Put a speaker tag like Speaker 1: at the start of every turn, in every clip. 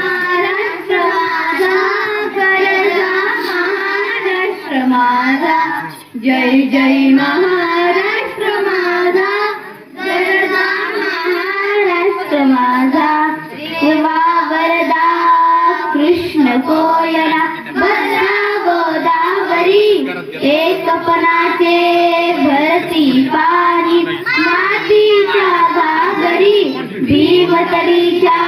Speaker 1: महाराष्ट्र माझा महाराष्ट्र माझा जय जय महाराष्ट्र माझा गरजा महाराष्ट्र माझा उमा वरदा कृष्ण कोयना भद्रा गोदावरी एकपणाचे भरती घागरी भीमतरीच्या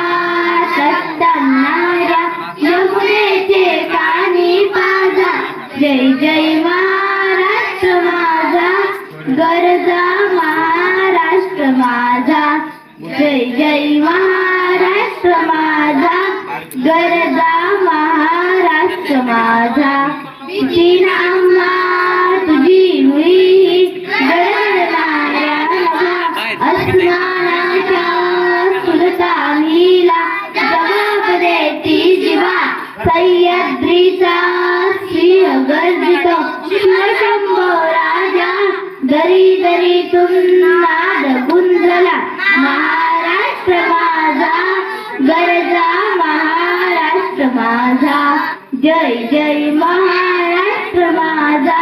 Speaker 1: सत्तानाऱ्या यमुनेचे पाणी पाजा. जय जय महाराष्ट्र माझा गरजा महाराष्ट्र माझा. जय जय महाराष्ट्र माझा गरजा महाराष्ट्र माझा. तीन अम्मा तुझी मुळी गरजणाऱ्या अस्मानाच्या सह्याद्रीचा सिंह गर्जितो शिवशंभो राजा दरी दरी नाद गुंजला महाराष्ट्र माझा गरजा महाराष्ट्र माझा जय जय महाराष्ट्र माझा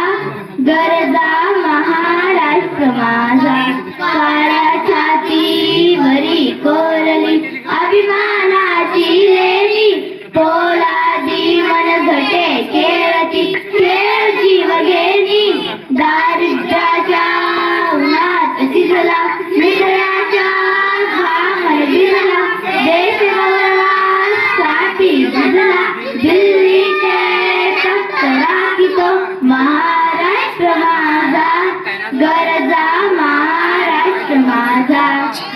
Speaker 1: गरजा महाराष्ट्र माझा